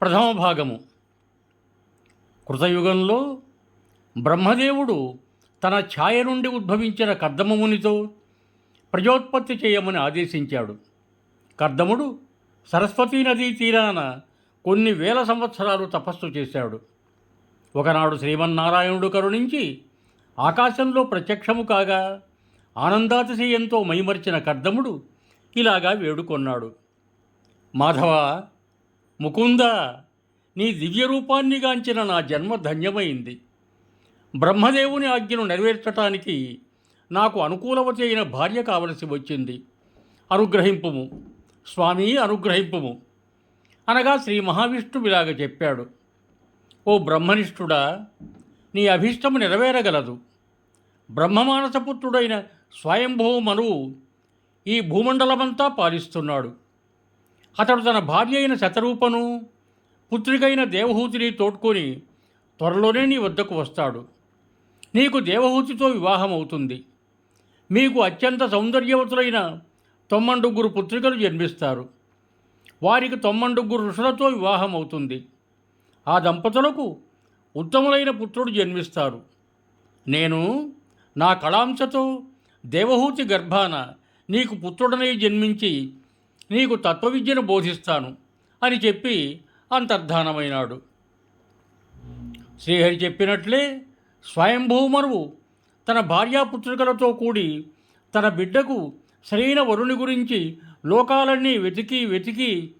ప్రథమ భాగము. కృతయుగంలో బ్రహ్మదేవుడు తన ఛాయ నుండి ఉద్భవించిన కర్దమమునితో ప్రజోత్పత్తి చేయమని ఆదేశించాడు. కర్దముడు సరస్వతీ నదీ తీరాన కొన్ని వేల సంవత్సరాలు తపస్సు చేశాడు. ఒకనాడు శ్రీమన్నారాయణుడు కరుణించి ఆకాశంలో ప్రత్యక్షము కాగా ఆనందాతిశయంతో మైమర్చిన కర్దముడు ఇలాగా వేడుకొన్నాడు. మాధవ ముకుంద నీ దివ్య రూపాన్ని గాంచిన నా జన్మ ధన్యమైంది. బ్రహ్మదేవుని ఆజ్ఞను నెరవేర్చటానికి నాకు అనుకూలవతి అయిన భార్య కావలసి వచ్చింది. అనుగ్రహింపుము. స్వామి అనుగ్రహింపుము. అనగా శ్రీ మహావిష్ణువు ఇలాగ చెప్పాడు. ఓ బ్రహ్మనిష్ఠుడా నీ అభీష్టము నెరవేరగలదు. బ్రహ్మమానసపుత్రుడైన స్వయంభవ మనువు ఈ భూమండలమంతా పాలిస్తున్నాడు. అతడు తన భార్య అయిన శతరూపను పుత్రికైన దేవహూతిని తోడ్కొని త్వరలోనే నీ వద్దకు వస్తాడు. నీకు దేవహూతితో వివాహం అవుతుంది మీకు అత్యంత సౌందర్యవతులైన తొమ్మండుగురు పుత్రికలు జన్మిస్తారు. వారికి తొమ్మండుగురు ఋషులతో వివాహం అవుతుంది ఆ దంపతులకు ఉత్తములైన పుత్రుడు జన్మిస్తారు. నేను నా కళాంశతో దేవహూతి గర్భాన నీకు పుత్రుడనై జన్మించి నీకు తత్వవిద్యను బోధిస్తాను అని చెప్పి అంతర్ధానమైనాడు. శ్రీహరి చెప్పినట్లే స్వయంభూమరువు తన భార్యాపుత్రికలతో కూడి తన బిడ్డకు సరైన వరుని గురించి లోకాలన్నీ వెతికి వెతికి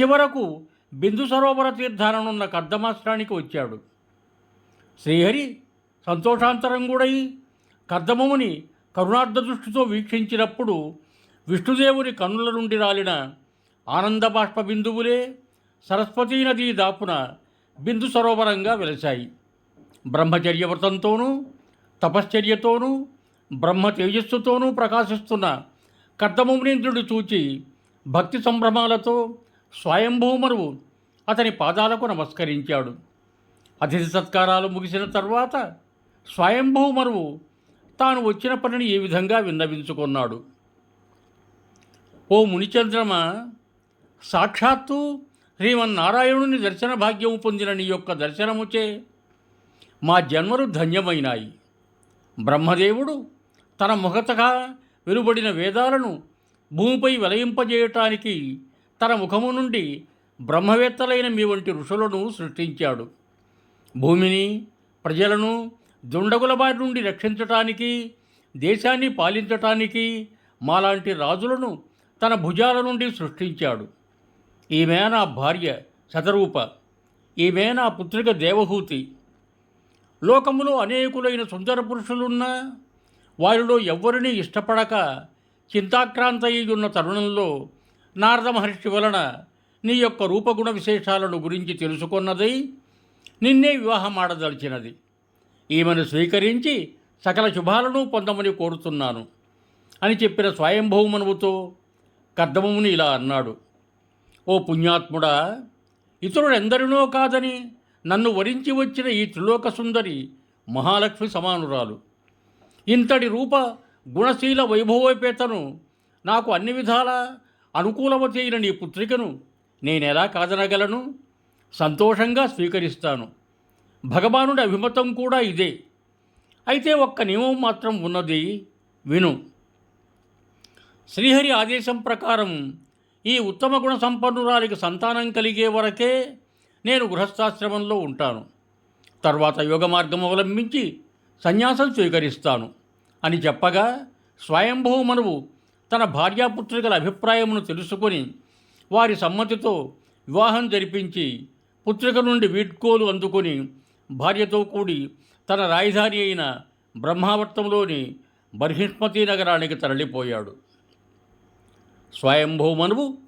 చివరకు బిందు సరోవర తీర్థాననున్న కర్దమాశ్రానికి వచ్చాడు. శ్రీహరి సంతోషాంతరం సంతోషాంతరంగుడై కర్దమముని కరుణార్థ దృష్టితో వీక్షించినప్పుడు విష్ణుదేవుని కన్నుల నుండి రాలిన ఆనందబాష్ప బిందువులే సరస్వతీ నదీ దాపున బిందు సరోవరంగా వెలశాయి. బ్రహ్మచర్య వ్రతంతోనూ తపశ్చర్యతోనూ బ్రహ్మ తేజస్సుతోనూ ప్రకాశిస్తున్న కర్దమునీంద్రుడు చూచి భక్తి సంభ్రమాలతో స్వయంభూమరువు అతని పాదాలకు నమస్కరించాడు. అతిథి సత్కారాలు ముగిసిన తర్వాత స్వయంభూమరువు తాను వచ్చిన పనిని ఏ విధంగా విన్నవించుకున్నాడు? ఓ మునిచంద్రమ సాక్షాత్తు శ్రీమన్నారాయణుని దర్శన భాగ్యము పొందిన నీ యొక్క దర్శనముచే మా జన్మలు ధన్యమైనాయి. బ్రహ్మదేవుడు తన ముఖతగా వెలువడిన వేదాలను భూమిపై వెలయింపజేయటానికి తన ముఖము నుండి బ్రహ్మవేత్తలైన మీ వంటి ఋషులను సృష్టించాడు. భూమిని ప్రజలను దుండగుల బారి నుండి రక్షించటానికి దేశాన్ని పాలించటానికి మాలాంటి రాజులను తన భుజాల నుండి సృష్టించాడు. ఈమె నా భార్య శతరూప. ఈమె నా పుత్రిక దేవహూతి. లోకములో అనేకులైన సుందర పురుషులున్నా వారిలో ఎవ్వరినీ ఇష్టపడక చింతాక్రాంత ఉన్న తరుణంలో నారద మహర్షి వలన నీ యొక్క రూపగుణ విశేషాలను గురించి తెలుసుకున్నదై నిన్నే వివాహం ఆడదలిచినది ఈమెను స్వీకరించి సకల శుభాలను పొందమని కోరుతున్నాను. అని చెప్పిన స్వయంభౌమనువుతో కర్దమముని ఇలా అన్నాడు. ఓ పుణ్యాత్ముడా ఇతరులెందరినో కాదని నన్ను వరించి వచ్చిన ఈ త్రిలోక సుందరి మహాలక్ష్మి సమానురాలు. ఇంతటి రూప గుణశీల వైభవోపేతను నాకు అన్ని విధాల అనుకూలవతి అయిన నీ పుత్రికను నేనెలా కాదనగలను? సంతోషంగా స్వీకరిస్తాను. భగవానుడి అభిమతం కూడా ఇదే. అయితే ఒక్క నియమం మాత్రం ఉన్నది. విను. శ్రీహరి ఆదేశం ప్రకారం ఈ ఉత్తమ గుణ సంపన్నురాలికి సంతానం కలిగే వరకే నేను గృహస్థాశ్రమంలో ఉంటాను. తర్వాత యోగ మార్గం అవలంబించి సన్యాసం స్వీకరిస్తాను అని చెప్పగా స్వయంభూమనువు తన భార్యాపుత్రికల అభిప్రాయమును తెలుసుకొని వారి సమ్మతితో వివాహం జరిపించి పుత్రిక నుండి వీడ్కోలు అందుకొని భార్యతో కూడి తన రాజధాని అయిన బ్రహ్మావర్తంలోని బర్హిష్మతి నగరానికి తరలిపోయాడు. స్వయంభూమనువు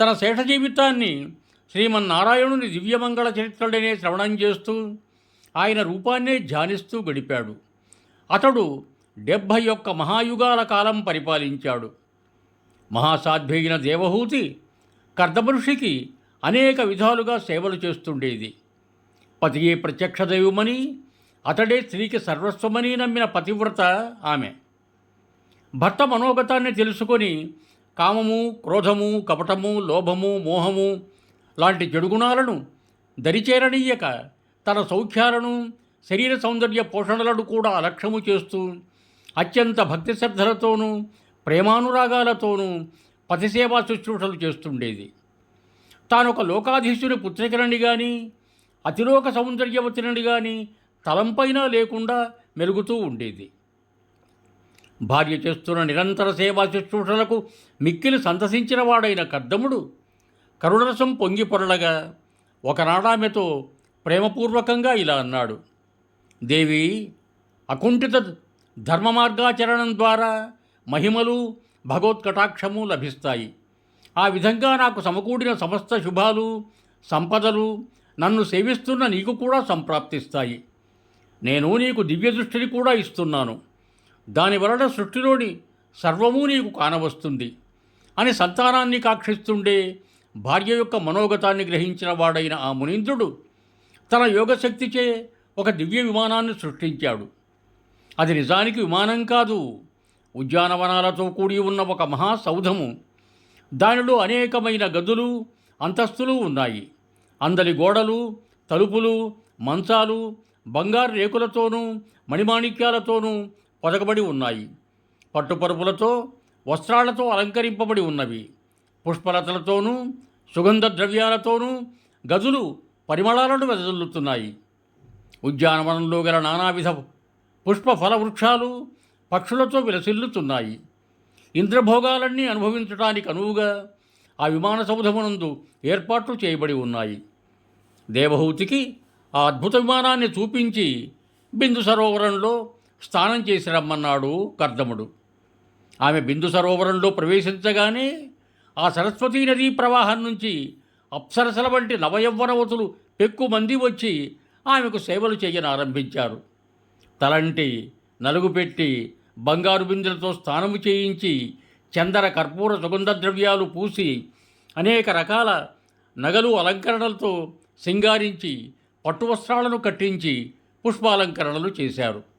తన శేష జీవితాన్ని శ్రీమన్నారాయణుని దివ్యమంగళ చరిత్రలనే శ్రవణం చేస్తూ ఆయన రూపాన్నే ధ్యానిస్తూ గడిపాడు. అతడు డెబ్భై ఒక్క మహాయుగాల కాలం పరిపాలించాడు. మహాసాధ్వైన దేవహూతి కర్దమఋషికి అనేక విధాలుగా సేవలు చేస్తుండేది. పతియే ప్రత్యక్ష దైవమని అతడే స్త్రీకి సర్వస్వమని నమ్మిన పతివ్రత ఆమె. భర్త మనోగతాన్ని తెలుసుకొని కామము క్రోధము కపటము లోభము మోహము లాంటి జడుగుణాలను దరిచేరనీయక తన సౌఖ్యాలను శరీర సౌందర్య పోషణలను కూడా అలక్ష్యము చేస్తూ అత్యంత భక్తి శ్రద్ధలతోనూ ప్రేమానురాగాలతోనూ పతిసేవా శుశ్రూషలు చేస్తుండేది. తానొక లోకాధీశుని పుత్రికలని కానీ అతిలోక సౌందర్యవతినని కానీ తలంపైన లేకుండా మెలుగుతూ ఉండేది. భార్య చేస్తున్న నిరంతర సేవా శుశ్రూషలకు మిక్కిలి సంతసించిన వాడైన కద్దముడు కరుణరసం పొంగి పొరలగా ఒకనాడామెతో ప్రేమపూర్వకంగా ఇలా అన్నాడు. దేవి అకుంఠిత ధర్మ మార్గాచరణం ద్వారా మహిమలు భగవత్కటాక్షము లభిస్తాయి. ఆ విధంగా నాకు సమకూడిన సమస్త శుభాలు సంపదలు నన్ను సేవిస్తున్న నీకు కూడా సంప్రాప్తిస్తాయి. నేను నీకు దివ్య దృష్టిని కూడా ఇస్తున్నాను. దాని వలన సృష్టిలోని సర్వము నీకు కానవస్తుంది. అని సంతానాన్ని కాక్షిస్తుండే భార్య యొక్క మనోగతాన్ని గ్రహించిన వాడైన ఆ మునీంద్రుడు తన యోగశక్తిచే ఒక దివ్య విమానాన్ని సృష్టించాడు. అది నిజానికి విమానం కాదు. ఉద్యానవనాలతో కూడి ఉన్న ఒక మహాసౌధము. దానిలో అనేకమైన గదులు అంతస్తులు ఉన్నాయి. అందరి గోడలు తలుపులు మంచాలు బంగారు రేకులతోనూ మణిమాణిక్యాలతోనూ పొదగబడి ఉన్నాయి. పట్టుపరుపులతో వస్త్రాలతో అలంకరింపబడి ఉన్నవి. పుష్పలతలతోనూ సుగంధ ద్రవ్యాలతోనూ గదులు పరిమళాలను వెదజల్లుతున్నాయి. ఉద్యానవనంలో గల నానావిధ పుష్ప ఫల వృక్షాలు పక్షులతో విలసిల్లుతున్నాయి. ఇంద్రభోగాలన్నీ అనుభవించడానికి అనువుగా ఆ విమాన సౌధమునందు ఏర్పాట్లు చేయబడి ఉన్నాయి. దేవహూతికి ఆ అద్భుత విమానాన్ని చూపించి బిందు సరోవరంలో స్నానం చేసి రమ్మన్నాడు కర్దముడు. ఆమె బిందు సరోవరంలో ప్రవేశించగానే ఆ సరస్వతీ నదీ ప్రవాహం నుంచి అప్సరసల వంటి నవయవ్వనవతులు పెక్కు మంది వచ్చి ఆమెకు సేవలు చేయనారంభించారు తలంటి నలుగు పెట్టి బంగారు బిందులతో స్నానము చేయించి చందర కర్పూర సుగంధ ద్రవ్యాలు పూసి అనేక రకాల నగలు అలంకరణలతో సింగారించి పట్టు వస్త్రాలను కట్టించి పుష్పాలంకరణలు చేశారు.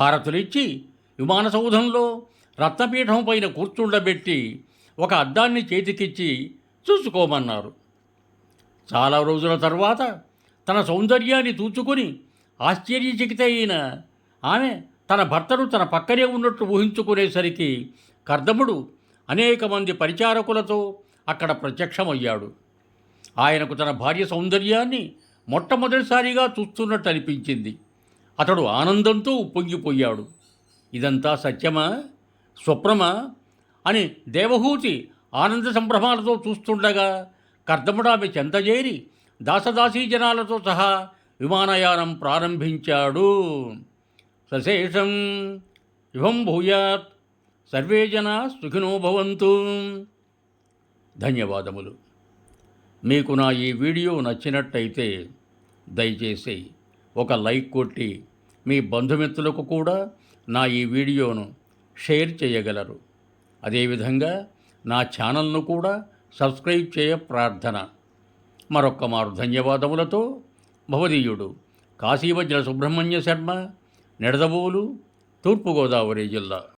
హారతులిచ్చి విమాన సౌధంలో రత్నపీఠం పైన కూర్చుండబెట్టి ఒక అద్దాన్ని చేతికిచ్చి చూసుకోమన్నారు. చాలా రోజుల తర్వాత తన సౌందర్యాన్ని తూచుకొని ఆశ్చర్యచకిత అయిన ఆమె తన భర్తను తన పక్కనే ఉన్నట్టు ఊహించుకునేసరికి కర్దముడు అనేక మంది పరిచారకులతో అక్కడ ప్రత్యక్షమయ్యాడు. ఆయనకు తన భార్య సౌందర్యాన్ని మొట్టమొదటిసారిగా చూస్తున్నట్టు అనిపించింది అతడు ఆనందంతో ఉప్పొంగిపోయాడు. ఇదంతా సత్యమా? స్వప్నమా? అని దేవహూతి ఆనంద సంభ్రమాలతో చూస్తుండగా కర్దముడామె చెంతజేరి దాసదాసీ జనాలతో సహా విమానయానం ప్రారంభించాడు. సశేషం ఇవం భూయాత్ సర్వే జనా సుఖినో భవంతు. ధన్యవాదములు. మీకు నా ఈ వీడియో నచ్చినట్టయితే దయచేసి ఒక లైక్ కొట్టి మీ బంధుమిత్రులకు కూడా నా ఈ వీడియోను షేర్ చేయగలరు. అదేవిధంగా నా ఛానల్ను కూడా సబ్స్క్రైబ్ చేయ ప్రార్థన. మరొక్క మారు ధన్యవాదములతో భవదీయుడు కాశీవజ్ర సుబ్రహ్మణ్య శర్మ నిడదవోలు తూర్పుగోదావరి జిల్లా.